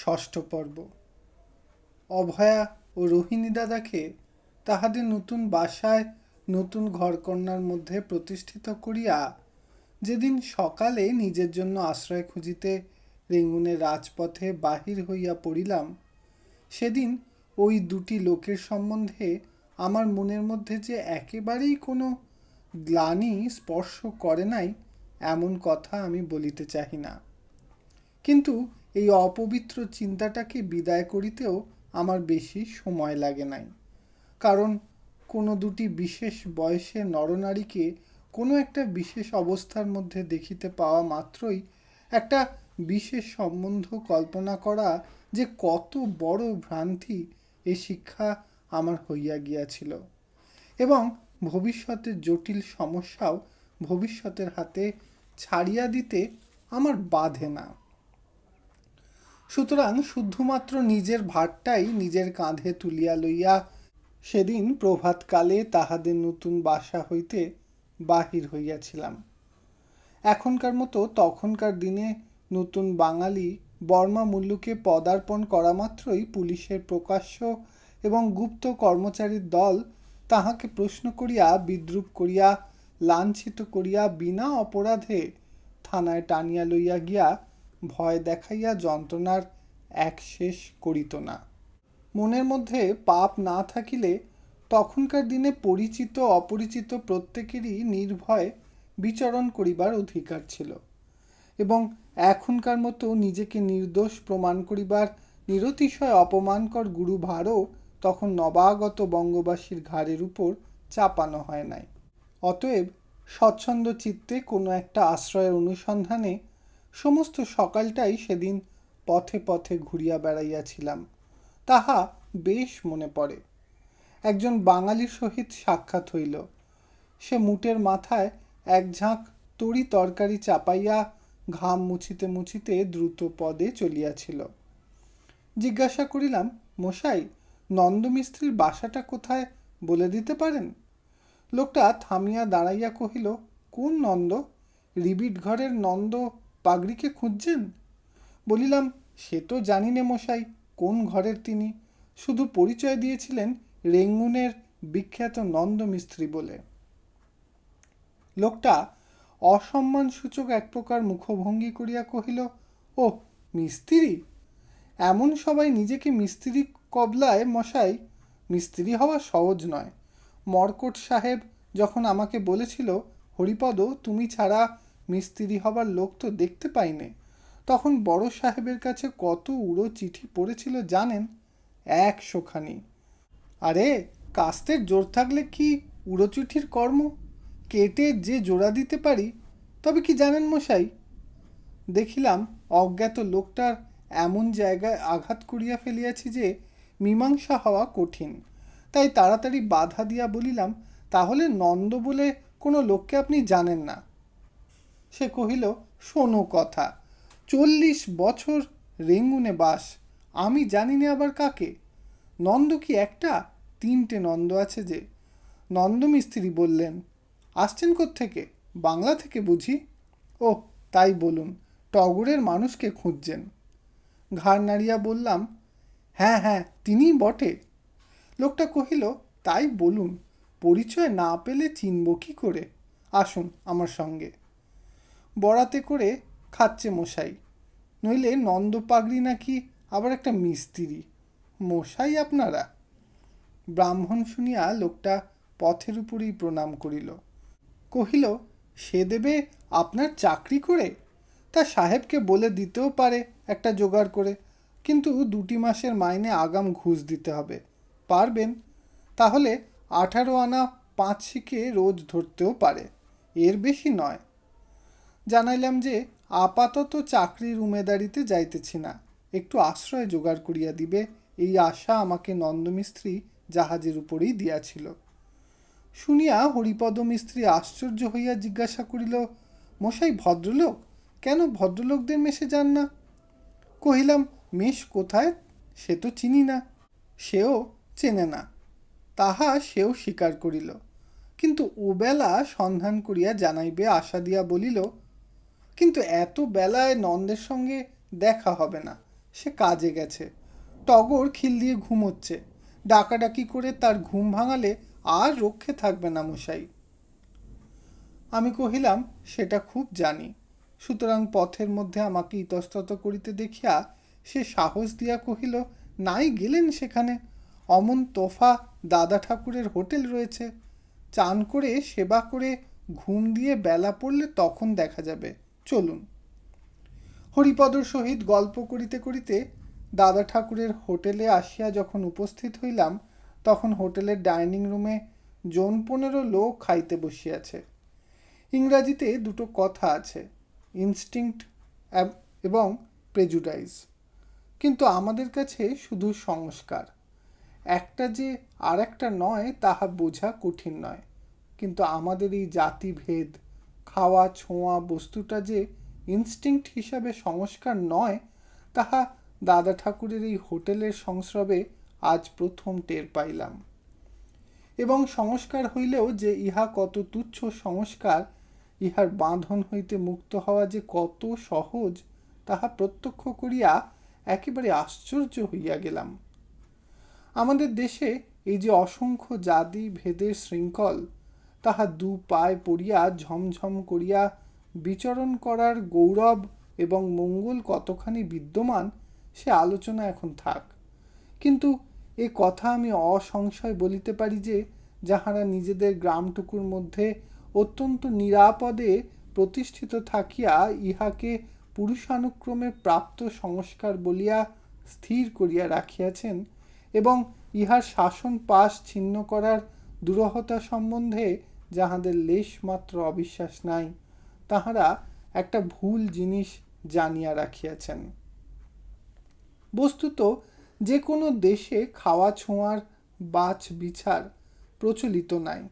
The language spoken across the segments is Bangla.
ষষ্ঠ পর্ব। অভয়া ও রোহিণী দাদাকে তাহাদের নতুন বাসায় নতুন ঘরকন্যার মধ্যে প্রতিষ্ঠিত করিয়া যেদিন সকালে নিজের জন্য আশ্রয় খুঁজিতে রেঙ্গুনের রাজপথে বাহির হইয়া পড়িলাম, সেদিন ওই দুটি লোকের সম্বন্ধে আমার মনের মধ্যে যে একেবারেই কোনো গ্লানি স্পর্শ করে নাই, এমন কথা আমি বলিতে চাহি না। কিন্তু এই অপবিত্র চিন্তাটাকে বিদায় করিতেও আমার বেশি সময় লাগে নাই। কারণ কোনো দুটি বিশেষ বয়সে নরনারীকে কোনো একটা বিশেষ অবস্থার মধ্যে দেখিতে পাওয়া মাত্রই একটা বিশেষ সম্বন্ধ কল্পনা করা যে কত বড় ভ্রান্তি এ শিক্ষা আমার হইয়া গিয়াছিল। এবং ভবিষ্যতের জটিল সমস্যাও ভবিষ্যতের হাতে ছাড়িয়া দিতে আমার বাধে না। সুতরাং শুধুমাত্র নিজের ভারটাই নিজের কাঁধে তুলিয়া লইয়া সেদিন প্রভাতকালে তাহাদের নতুন বাসা হইতে বাহির হইয়াছিলাম। এখনকার মতো তখনকার দিনে নতুন বাঙালি বর্মা মুল্লুকে পদার্পণ করা মাত্রই পুলিশের প্রকাশ্য এবং গুপ্ত কর্মচারীর দল তাহাকে প্রশ্ন করিয়া, বিদ্রুপ করিয়া, লাঞ্ছিত করিয়া, বিনা অপরাধে থানায় টানিয়া লইয়া গিয়া ভয় দেখাইয়া যন্ত্রণার এক শেষ করিত না। মনের মধ্যে পাপ না থাকিলে তখনকার দিনে পরিচিত অপরিচিত প্রত্যেকেরই নির্ভয় বিচরণ করিবার অধিকার ছিল এবং এখনকার মতো নিজেকে নির্দোষ প্রমাণ করিবার নিরতিশয় অপমানকর গুরুভারও তখন নবাগত বঙ্গবাসীর ঘাড়ের উপর চাপানো হয় নাই। অতএব স্বচ্ছন্দ চিত্তে কোনো একটা আশ্রয়ের অনুসন্ধানে সমস্ত সকালটাই সেদিন পথে পথে ঘুরিয়া বেড়াইয়াছিলাম। তাহা বেশ মনে পড়ে। একজন বাঙালির সহিত সাক্ষাৎ হইল। সে মুটের মাথায় এক ঝাঁক তরি তরকারি চাপাইয়া ঘাম মুছিতে মুছিতে দ্রুত পদে চলিয়াছিল। জিজ্ঞাসা করিলাম, মশাই, নন্দমিস্ত্রির বাসাটা কোথায় বলে দিতে পারেন? লোকটা থামিয়া দাঁড়াইয়া কহিল, কোন নন্দ? রিবিট ঘরের নন্দ পাগড়িকে খুঁজছেন? বলিলাম, সে তো জানি নে মশাই, কোন ঘরের তিনি? শুধু পরিচয় দিয়েছিলেন রেঙ্গুনের বিখ্যাত নন্দ মিস্ত্রি বলে। লোকটা অসম্মানসূচক এক প্রকার মুখভঙ্গি করিয়া কহিল ও মিস্ত্রি? এমন সবাই নিজেকে মিস্ত্রি কবলায় মশাই, মিস্ত্রি হওয়া সহজ নয়। মরকট সাহেব যখন আমাকে বলেছিল হরিপদ তুমি ছাড়া মিস্ত্রি হবার লোক তো দেখতে পাইনে। তখন বড় সাহেবের কাছে কত উড়ো চিঠি পড়েছিল জানেন? একশোখানি আরে, কাস্তের জোর থাকলে কি উড়ো চিঠির কর্ম? কেটে যে জোড়া দিতে পারি, তবে কি জানেন মশাই? দেখিলাম অজ্ঞাত লোকটার এমন জায়গায় আঘাত করিয়া ফেলিয়াছি যে মীমাংসা হওয়া কঠিন। তাই তাড়াতাড়ি বাধা দিয়া বলিলাম, তাহলে নন্দ বলে কোনো লোককে আপনি জানেন না। সে কহিল, শোনো কথা। চল্লিশ বছর রেঙ্গুনে বাস, আমি জানি না আবার কাকে। নন্দ কি একটা? তিনটে নন্দ আছে যে। নন্দ মিস্ত্রি বললেন, আসছেন থেকে বাংলা থেকে বুঝি? ও তাই বলুন, টগরের মানুষকে খুঁজছেন। ঘাড় নাড়িয়া বললাম হ্যাঁ হ্যাঁ তিনিই বটে। লোকটা কহিল, তাই বলুন, পরিচয় না পেলে চিনব কী করে? আসুন আমার সঙ্গে। বরাতে করে খাচ্ছে মশাই। নইলে নন্দ পাগড়ি নাকি আবার একটা মিস্ত্রি। মশাই আপনারা? ব্রাহ্মণ শুনিয়া লোকটা পথের উপরেই প্রণাম করিল। কহিল, সে দেবে আপনার চাকরি করে? তা সাহেবকে বলে দিতেও পারে একটা জোগাড় করে। কিন্তু দুটি মাসের মাইনে আগাম ঘুষ দিতে হবে। পারবেন? তাহলে আঠারো আনা পাঁচ শিখে রোজ ধরতেও পারে। এর বেশি নয়। জানাইলাম যে, আপাতত চাকরির উমেদারিতে যাইতেছি না। একটু আশ্রয় জোগাড় করিয়া দিবে, এই আশা আমাকে নন্দমিস্ত্রি জাহাজের উপরেই দিয়াছিল। শুনিয়া হরিপদ মিস্ত্রি আশ্চর্য হইয়া জিজ্ঞাসা করিল, মশাই, ভদ্রলোক? কেন ভদ্রলোকদের মেশে যান না? কহিলাম মেষ কোথায়? সে তো চিনি না। সেও চেনে না। তাহা সেও স্বীকার করিল। কিন্তু ওবেলা সন্ধান করিয়া জানাইবে আশা দিয়া বলিল কিন্তু এত বেলায় নন্দের সঙ্গে দেখা হবে না। সে কাজে গেছে। টগর খিল দিয়ে ঘুমোচ্ছে। ডাকাডাকি করে তার ঘুম ভাঙালে আর রক্ষে থাকবে না মশাই। আমি কহিলাম, সেটা খুব জানি। সুতরাং পথের মধ্যে আমাকে ইতস্তত করিতে দেখিয়া সে সাহস দিয়া কহিল, নাই গেলেন সেখানে। অমন তোফা দাদা ঠাকুরের হোটেল রয়েছে। চান করে, সেবা করে, ঘুম দিয়ে বেলা পড়লে তখন দেখা যাবে। চলুন। হরিপদর সহিত গল্প করিতে করিতে দাদা ঠাকুরের হোটেলে আসিয়া যখন উপস্থিত হইলাম, তখন হোটেলের ডাইনিং রুমে জন পনেরো লোক খাইতে বসিয়াছে। ইংরাজিতে দুটো কথা আছে ইনস্টিংক্ট এবং প্রেজুডাইজ কিন্তু আমাদের কাছে শুধু সংস্কার। একটা যে আর একটা নয়, তাহা বোঝা কঠিন নয়। কিন্তু আমাদের এই জাতিভেদ খাওয়া, ছোঁয়া বস্তুটা যে ইনস্টিংক্ট হিসাবে সংস্কার নয়, তাহা দাদা ঠাকুরের এই হোটেলের সংস্রবে আজ প্রথম টের পাইলাম। এবং সংস্কার হইলেও যে ইহা কত তুচ্ছ সংস্কার, ইহার বাঁধন হইতে মুক্ত হওয়া যে কত সহজ, তাহা প্রত্যক্ষ করিয়া একেবারে আশ্চর্য হইয়া গেলাম। আমাদের দেশে এই যে অসংখ্য জাতি ভেদের শৃঙ্খল তাহা দু পায়ে পড়িয়া ঝমঝম করিয়া বিচরণ করার গৌরব এবং মঙ্গল কতখানি বিদ্যমান, সে আলোচনা এখন থাক। কিন্তু এ কথা আমি অসংশয় বলিতে পারি যে, যাহারা নিজেদের গ্রামটুকুর মধ্যে অত্যন্ত নিরাপদে প্রতিষ্ঠিত থাকিয়া ইহাকে পুরুষানুক্রমে প্রাপ্ত সংস্কার বলিয়া স্থির করিয়া রাখিয়াছেন এবং ইহার শাসন পাশ ছিন্ন করার দুরহতা সম্বন্ধে যাহাদের লেশমাত্র অবিশ্বাস নাই, তাহারা একটা ভুল জিনিস জানিয়া রাখিয়াছেন। বস্তুত যে কোনো দেশে খাওয়া ছোঁয়ার বাছ বিচার প্রচলিত নাই।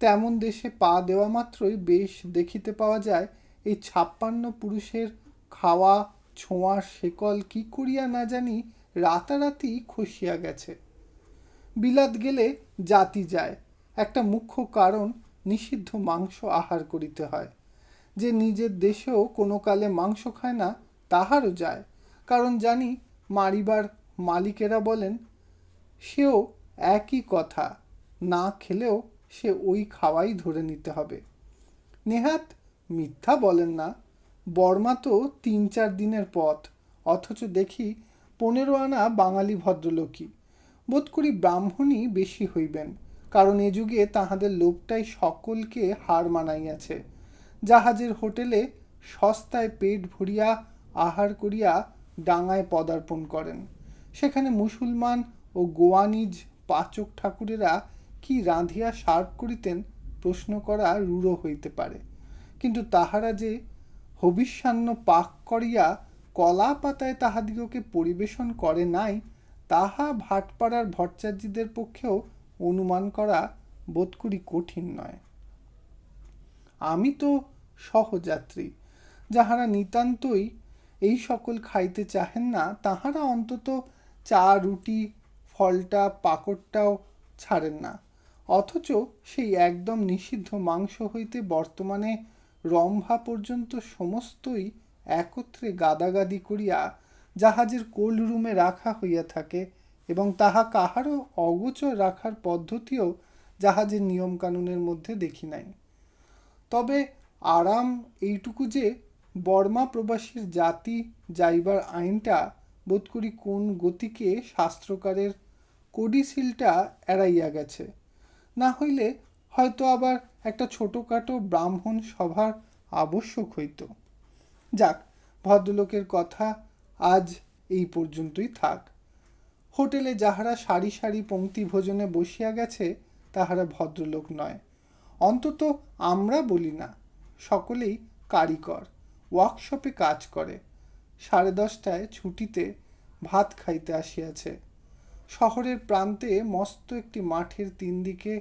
তেমন দেশে পা দেওয়া মাত্রই বেশ দেখিতে পাওয়া যায়, এই ছাপ্পান্ন পুরুষের খাওয়া ছোঁয়ার শেকল কি করিয়া না জানি রাতারাতি খসিয়া গেছে। বিলাত গেলে জাতি যায়। একটা মুখ্য কারণ নিষিদ্ধ মাংস আহার করিতে হয়। যে নিজের দেশেও কোনো কালে মাংস খায় না, তাহারও যায়। কারণ জানি মারিবার মালিকেরা বলেন, সেও একই কথা, না খেলেও সে ওই খাওয়াই ধরে নিতে হবে। নেহাত মিথ্যা বলেন না, বর্মা তো তিন চার দিনের পথ, অথচ দেখি পনেরো আনা বাঙালি ভদ্রলোকই। বোধ করি ব্রাহ্মণই বেশি হইবেন। কারণ এ যুগে তাহাদের লোকটাই সকলকে হার মানাইয়াছে। জাহাজের হোটেলে সস্তায় পেট ভরিয়া আহার করিয়া ডাঙায় পদার্পণ করেন। সেখানে মুসলমান ও গোয়ানিজ পাচক ঠাকুরেরা কি রাঁধিয়া সার্ভ করিতেন প্রশ্ন করা রূঢ় হইতে পারে। কিন্তু তাহারা যে হবিষ্যান্ন পাক করিয়া কলা পাতায় তাহাদিগকে পরিবেশন করে নাই, তাহা ভাটপাড়ার ভট্টাচার্যদের পক্ষেও অনুমান করা বোধ করি কঠিন নয়। আমি তো সহযাত্রী, যাহারা নিতান্তই এই সকল খাইতে চাহেন না, তাহারা অন্তত চা, রুটি, ফলটা পাকড়টাও ছাড়েন না। অথচ সেই একদম নিষিদ্ধ মাংস হইতে বর্তমানে রম্ভা পর্যন্ত সমস্তই একত্রে গাদাগাদি করিয়া জাহাজের কোল্ড রুমে রাখা হইয়া থাকে এবং তাহা কাহারও অগোচর রাখার পদ্ধতিও জাহাজের নিয়মকানুনের মধ্যে দেখি নাই। তবে আরাম এইটুকু যে বর্মা প্রবাসীর জাতি যাইবার আইনটা বোধ করি কোন গতিকে শাস্ত্রকারের কোডিসিলটা এড়াইয়া গেছে। না হইলে হয়তো আবার একটা ছোটোখাটো ব্রাহ্মণ সভার আবশ্যক হইত। যাক, ভদ্রলোকের কথা আজ এই পর্যন্তই থাক। হোটেলে যাহারা সারি সারি পংক্তি ভোজনে বসিয়া গেছে, তাহারা ভদ্রলোক নয়। অন্তত আমরা বলি না, সকলেই কারিকর, ওয়ার্কশপে কাজ করে। সাড়ে দশটায় ছুটিতে ভাত খাইতে আসিয়াছে। শহরের প্রান্তে মস্ত একটি মাঠের তিন দিকে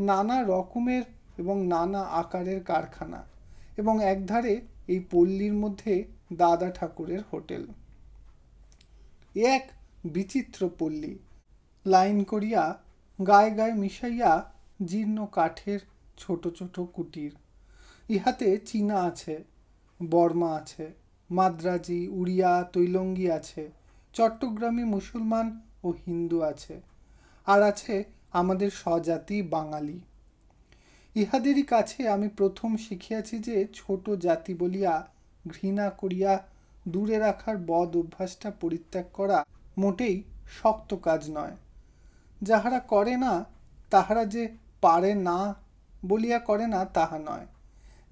নানা রকমের এবং নানা আকারের কারখানা এবং একধারে এই পল্লীর মধ্যে দাদা ঠাকুরের হোটেল। এক বিচিত্র পল্লী। লাইন করিয়া গায়ে গায়ে মিশাইয়া জীর্ণ কাঠের ছোট ছোট কুটির। ইহাতে চীনা আছে, বর্মা আছে, মাদ্রাজি, উড়িয়া, তৈলঙ্গি আছে, চট্টগ্রামী মুসলমান ও হিন্দু আছে, আর আছে আমাদের স্বজাতি বাঙালি। ইহাদেরই কাছে আমি প্রথম শিখিয়াছি যে ছোট জাতি বলিয়া ঘৃণা করিয়া দূরে রাখার বদ অভ্যাসটা পরিত্যাগ করা মোটেই শক্ত কাজ নয়। যাহারা করে না, তাহারা যে পারে না বলিয়া করে না, তাহা নয়।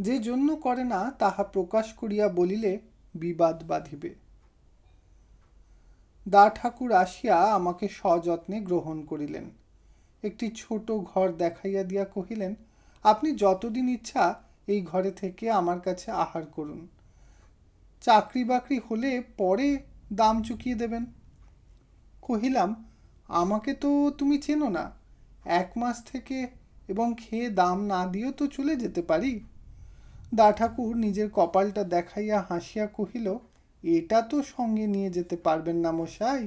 যে জন্য করে না, তাহা প্রকাশ করিয়া বলিলে বিবাদ বাঁধিবে। দা ঠাকুর আসিয়া আমাকে সযত্নে গ্রহণ করিলেন। একটি ছোট ঘর দেখাইয়া দিয়া কহিলেন, আপনি যতদিন ইচ্ছা এই ঘরে থেকে আমার কাছে আহার করুন। চাকরি বাকরি হলে পরে দাম চুকিয়ে দেবেন। কহিলাম, আমাকে তো তুমি চেনো না। এক মাস থেকে এবং খেয়ে দাম না দিয়েও তো চলে যেতে পারি? দা ঠাকুর নিজের কপালটা দেখাইয়া হাসিয়া কহিল, এটা তো সঙ্গে নিয়ে যেতে পারবেন না মশাই।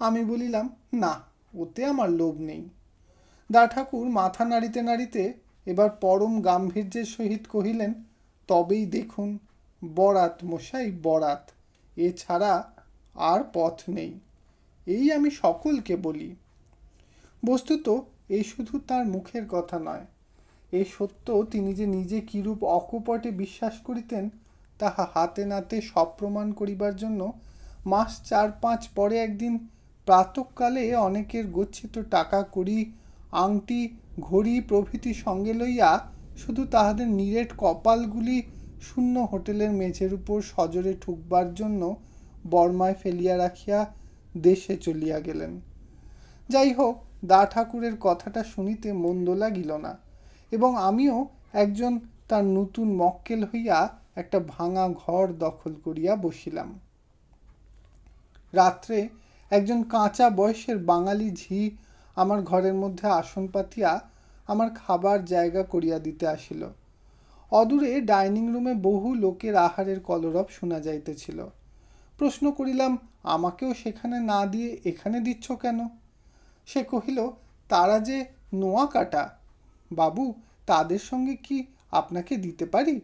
আমি বলিলাম, না, ওতে আমার লোভ নেই। দা ঠাকুর মাথা নাড়িতে নাড়িতে এবার পরম গাম্ভীর্যের সহিত কহিলেন, তবেই দেখুন, বরাত মশাই, বরাত। এছাড়া আর পথ নেই। এই আমি সকলকে বলি, বস্তুত এই শুধু তার মুখের কথা নয় এই সত্য তিনি যে নিজে কিরূপ অকপটে বিশ্বাস করিতেন, তাহা হাতে নাতে সপ্রমাণ করিবার জন্য মাস চার পাঁচ পরে একদিন প্রাতকালে অনেকের গচ্ছিত টাকা কড়ি, আংটি, ঘড়ি প্রভৃতি সঙ্গে লইয়া শুধু তাহাদের নিরেট কপালগুলি শূন্য হোটেলের মেঝের উপর সজোরে ঠুকবার জন্য বর্মায় ফেলিয়া রাখিয়া দেশে চলিয়া গেলেন। যাই হোক দা ঠাকুরের কথাটা শুনিতে মন্দ লাগিল না এবং আমিও একজন তার নতুন মক্কেল হইয়া একটা ভাঙা ঘর দখল করিয়া বসিলাম। রাত্রে একজন কাঁচা বয়সের বাঙালি ঝি আমার ঘরের মধ্যে আসন পাতিয়া আমার খাবার জায়গা করিয়া দিতে আসিল। অদূরে ডাইনিং রুমে বহু লোকের আহারের কলরব শোনা যাইতেছিল। প্রশ্ন করিলাম, আমাকেও সেখানে না দিয়ে এখানে দিচ্ছ কেন? সে কহিল, তারা যে নোয়া কাটা, বাবু, তাদের সঙ্গে কি আপনাকে দিতে পারি?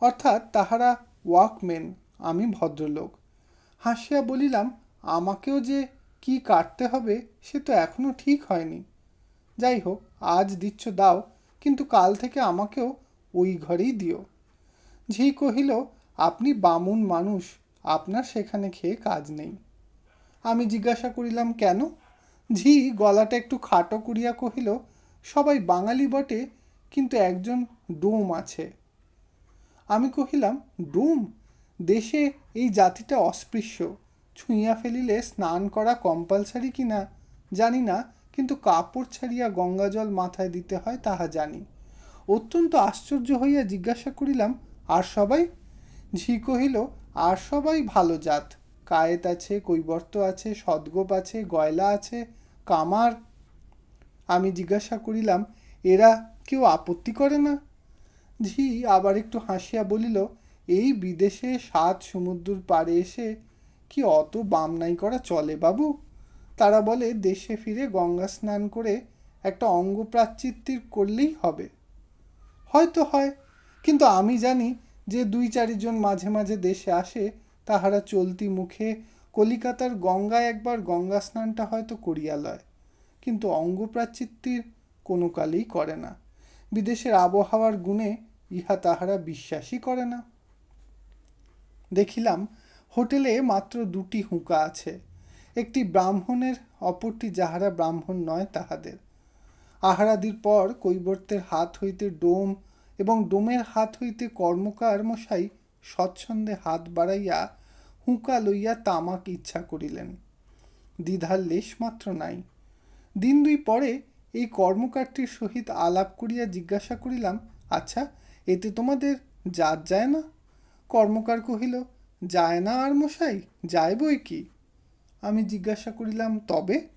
অর্থাৎ তাহারা ওয়াকম্যান, আমি ভদ্রলোক। হাসিয়া বলিলাম, আমাকেও যে কি কাটতে হবে, সে তো এখনও ঠিক হয়নি। যাই হোক, আজ দিচ্ছ দাও, কিন্তু কাল থেকে আমাকেও ওই ঘরেই দিও। ঝি কহিল, আপনি বামুন মানুষ আপনার সেখানে খেয়ে কাজ নেই। আমি জিজ্ঞাসা করিলাম, কেন? ঝি গলাটা একটু খাটো করিয়া কহিল, সবাই বাঙালি বটে, কিন্তু একজন ডোম আছে। আমি কহিলাম, ডোম? দেশে এই জাতিটা অস্পৃশ্য। ছুঁইয়া ফেলিলে স্নান করা কম্পালসারি কি না? জানি না, কিন্তু কাপড় ছাড়িয়া গঙ্গা জল মাথায় দিতে হয় তাহা জানি। অত্যন্ত আশ্চর্য হইয়া জিজ্ঞাসা করিলাম, আর সবাই? ঝি কহিল আর সবাই ভালো জাত। কায়েত আছে, কৈবর্ত আছে, সদ্গোপ আছে, গয়লা আছে, কামার। আমি জিজ্ঞাসা করিলাম, এরা কেউ আপত্তি করে না? ঝি আবার একটু হাসিয়া বলিল, এই বিদেশে সাত সমুদ্র পাড়ে এসে কি অত বামনাই করা চলে বাবু? তারা বলে, দেশে ফিরে গঙ্গা স্নান করে একটা অঙ্গ করলেই হবে। হয়তো হয়, কিন্তু আমি জানি যে দুই চারিজন মাঝে মাঝে দেশে আসে, তাহারা চলতি মুখে কলিকাতার গঙ্গায় একবার গঙ্গা স্নানটা হয়তো করিয়া লয়। কিন্তু অঙ্গ প্রাচিত্তির কোনো কালেই করে না। বিদেশের আবহাওয়ার গুণে ইহা তাহারা বিশ্বাসই করে না। দেখিলাম, হোটেলে মাত্র দুটি হুঁকা আছে। একটি ব্রাহ্মণের, অপরটি যাহারা ব্রাহ্মণ নয় তাহাদের। আহারাদির পর কৈবর্তের হাত হইতে ডোম এবং ডোমের হাত হইতে কর্মকার মশাই স্বচ্ছন্দে হাত বাড়াইয়া হুঁকা লইয়া তামাক ইচ্ছা করিলেন। দ্বিধার লেশমাত্র নাই। দিন দুই পরে এই কর্মকারটির সহিত আলাপ করিয়া জিজ্ঞাসা করিলাম আচ্ছা এতে তোমাদের জাত যায় না? কর্মকার কহিল, যায় না আর মশাই যায় বই কি? আমি জিজ্ঞাসা করিলাম, তবে?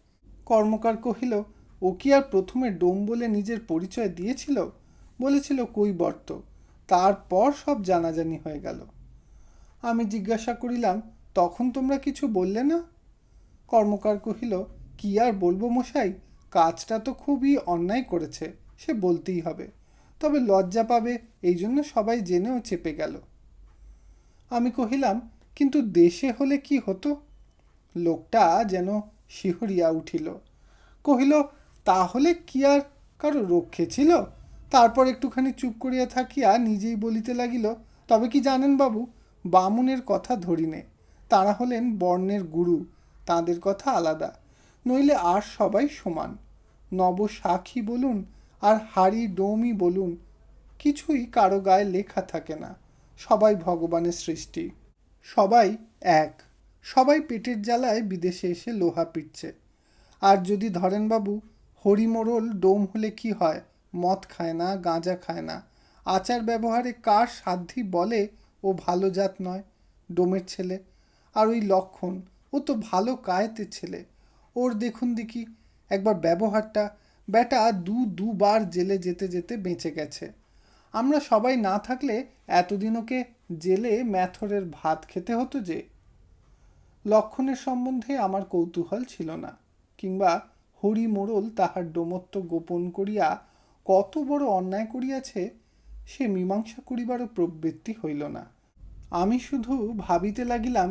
কর্মকার কহিল, ও কি আর প্রথমে ডোম বলে নিজের পরিচয় দিয়েছিল? বলেছিল কৈবর্ত তারপর সব জানাজানি হয়ে গেল। আমি জিজ্ঞাসা করিলাম, তখন তোমরা কিছু বললে না? কর্মকার কহিল, কি আর বলব মশাই? কাজটা তো খুবই অন্যায় করেছে, সে বলতেই হবে। তবে লজ্জা পাবে, এই জন্য সবাই জেনেও চেপে গেল। আমি কহিলাম, কিন্তু দেশে হলে কি হতো? লোকটা যেন শিহরিয়া উঠিল। কহিল, তাহলে কি আর কারও রক্ষে ছিল? তারপর একটুখানি চুপ করিয়া থাকিয়া নিজেই বলিতে লাগিল, তবে কি জানেন বাবু, বামুনের কথা ধরিনে তারা হলেন বর্ণের গুরু, তাদের কথা আলাদা। নইলে আর সবাই সমান। নব সাক্ষী বলুন আর হাড়ি ডোমই বলুন, কিছুই কারও গায়ে লেখা থাকে না। সবাই ভগবানের সৃষ্টি। সবাই এক। সবাই পেটের জ্বালায় বিদেশে এসে লোহা পিটছে। আর যদি ধরেন বাবু হরিমোড়ল ডোম হলে কি হয়? মদ খায় না, গাঁজা খায় না। আচার ব্যবহারে কার সাধ্যি বলে, ও ভালো জাত নয়, ডোমের ছেলে। আর ওই লক্ষণ, ও তো ভালো কায়েতের ছেলে। ওর দেখুন দেখি, একবার ব্যবহারটা বেটা দু দুবার জেলে যেতে যেতে বেঁচে গেছে। আমরা সবাই না থাকলে এতদিন ওকে জেলে ম্যাথরের ভাত খেতে হতো যে। লক্ষণের সম্বন্ধে আমার কৌতূহল ছিল না, কিংবা হরি মোড়ল তাহার ডোমত্ব গোপন করিয়া কত বড় অন্যায় করিয়াছে, সে মীমাংসা করিবারও প্রবৃত্তি হইল না। আমি শুধু ভাবিতে লাগিলাম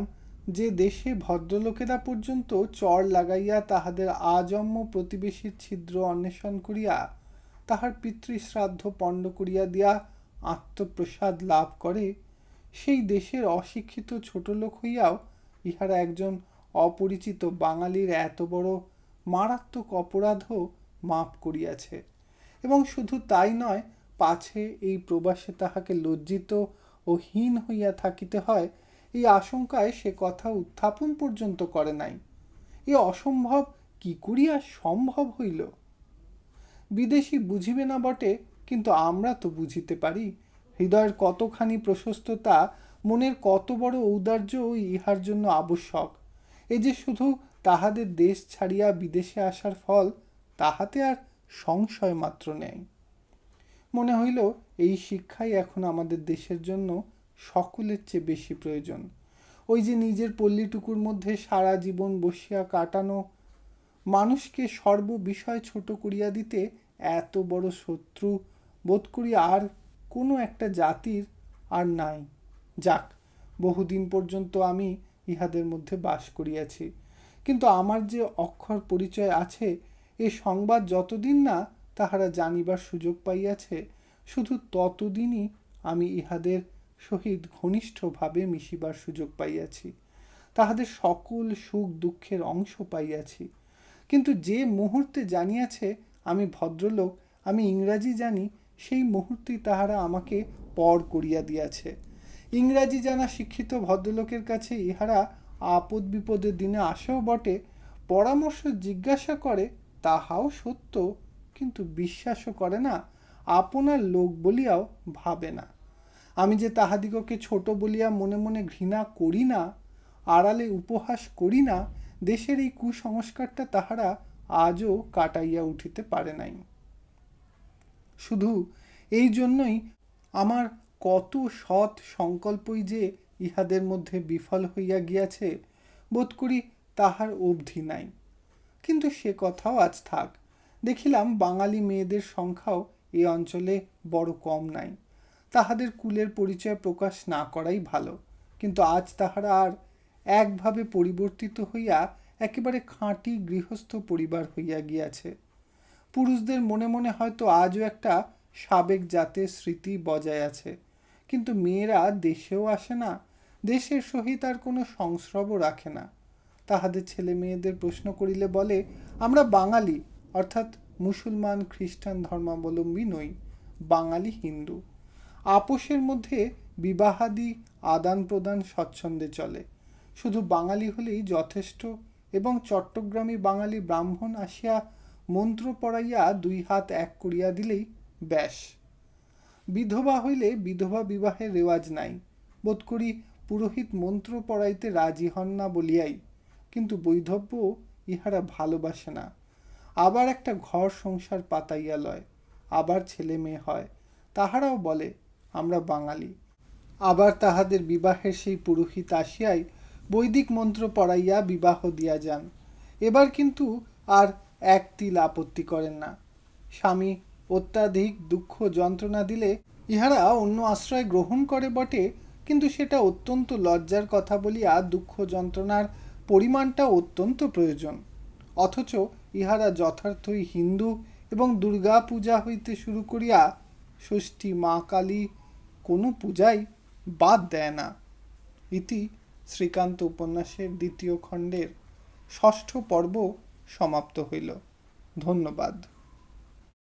যে দেশে ভদ্রলোকেরা পর্যন্ত চর লাগাইয়া তাহাদের আজন্ম প্রতিবেশীর ছিদ্র অন্বেষণ করিয়া তাহার পিতৃশ্রাদ্ধ পণ্ড করিয়া দিয়া আত্মপ্রসাদ লাভ করে, সেই দেশের অশিক্ষিত ছোট লোক হইয়াও ইহারা একজন অপরিচিত বাঙালির এত বড় মারাত্মক অপরাধও মাপ করিয়াছে। এবং শুধু তাই নয়, পাছে এই প্রবাসে তাহাকে লজ্জিত ও হীন হইয়া থাকিতে হয়, এই আশঙ্কায় সে কথা উত্থাপন পর্যন্ত করে নাই। এ অসম্ভব, কি করিয়া সম্ভব হইল? বিদেশি বুঝিবে না বটে, কিন্তু আমরা তো বুঝিতে পারি। হৃদয়ের কতখানি প্রশস্ততা, মনের কত বড় ঔদার্য ইহার জন্য আবশ্যক। এই যে শুধু তাহাদের দেশ ছাড়িয়া বিদেশে আসার ফল, তাহাতে আর সংশয় মাত্র নেই মনে হইল এই শিক্ষাই এখন আমাদের দেশের জন্য সকলের চেয়ে বেশি প্রয়োজন। ওই যে নিজের পল্লীটুকুর মধ্যে সারা জীবন বসিয়া কাটানো মানুষকে সর্ব বিষয় ছোট করিয়া দিতে এত বড় শত্রু বোধ করি আর কোনো একটা জাতির আর নাই। যাক, বহুদিন পর্যন্ত আমি ইহাদের মধ্যে বাস করিয়াছি। কিন্তু আমার যে অক্ষর পরিচয় আছে এ সংবাদ যতদিন না তাহারা জানিবার সুযোগ পাইয়াছে, শুধু ততদিনই আমি ইহাদের সহিত ঘনিষ্ঠভাবে মিশিবার সুযোগ পাইয়াছি। তাহাদের সকল সুখ দুঃখের অংশ পাইয়াছি। কিন্তু যে মুহূর্তে জানিয়াছে আমি ভদ্রলোক, আমি ইংরাজি জানি, সেই মুহূর্তেই তাহারা আমাকে পর করিয়া দিয়াছে। ইংরাজি জানা শিক্ষিত ভদ্রলোকের কাছে ইহারা আপদ বিপদের দিনে আসেও বটে, পরামর্শ জিজ্ঞাসা করে তাহাও সত্য, কিন্তু বিশ্বাসও করে না। আপনার লোক বলিয়াও ভাবে না। আমি যে তাহাদিগকে ছোট বলিয়া মনে মনে ঘৃণা করি না, আড়ালে উপহাস করি না, দেশের এই কুসংস্কারটা তাহারা আজও কাটাইয়া উঠিতে পারে নাই। শুধু এই জন্যই আমার কত সৎ সংকল্পই যে ইহাদের মধ্যে বিফল হইয়া গিয়াছে, বোধ করি তাহার অবধি নাই। কিন্তু সে কথাও আজ থাক। দেখিলাম বাঙালি মেয়েদের সংখ্যাও এ অঞ্চলে বড় কম নাই। তাহাদের কুলের পরিচয় প্রকাশ না করাই ভালো। কিন্তু আজ তাহারা আর একভাবে পরিবর্তিত হইয়া একেবারে খাঁটি গৃহস্থ পরিবার হইয়া গিয়াছে। পুরুষদের মনে মনে হয়তো আজও একটা সাবেক জাতের স্মৃতি বজায় আছে। কিন্তু মেয়েরা দেশেও আসে না, দেশের সহিত আর কোনো সংস্রব রাখে না। তাহাদের ছেলে মেয়েদের প্রশ্ন করিলে বলে, আমরা বাঙালি, অর্থাৎ মুসলমান, খ্রিস্টান ধর্মাবলম্বী নই, বাঙালি হিন্দু। আপোষের মধ্যে বিবাহাদি আদান প্রদান স্বচ্ছন্দে চলে। শুধু বাঙালি হলেই যথেষ্ট এবং চট্টগ্রামী বাঙালি ব্রাহ্মণ আসিয়া মন্ত্র পড়াইয়া দুই হাত এক করিয়া দিলেই ব্যাস। বিধবা হইলে বিধবা বিবাহের রেওয়াজ নাই। বোধ করি পুরোহিত মন্ত্র পড়াইতে রাজি হন না বলিয়াই কিন্তু বৈধব্য ইহারা ভালোবাসে না। আবার একটা ঘর সংসার পাতাইয়া লয়, আবার ছেলে মেয়ে হয়, তাহারাও বলে, আমরা বাঙালি। আবার তাহাদের বিবাহের সেই পুরোহিত আসিয়াই বৈদিক মন্ত্র পড়াইয়া বিবাহ দিয়া যান। এবার কিন্তু আর এক তিল আপত্তি করেন না। স্বামী অত্যাধিক দুঃখ যন্ত্রণা দিলে ইহারা অন্য আশ্রয় গ্রহণ করে বটে, কিন্তু সেটা অত্যন্ত লজ্জার কথা বলিয়া দুঃখ যন্ত্রণার পরিমাণটা অত্যন্ত প্রয়োজন। অথচ ইহারা যথার্থই হিন্দু এবং দুর্গা পূজা হইতে শুরু করিয়া ষষ্ঠী, মা কালী কোনো পূজাই বাদ দেয় না। ইতি শ্রীকান্ত উপন্যাসের দ্বিতীয় খণ্ডের ষষ্ঠ পর্ব সমাপ্ত হইল। ধন্যবাদ।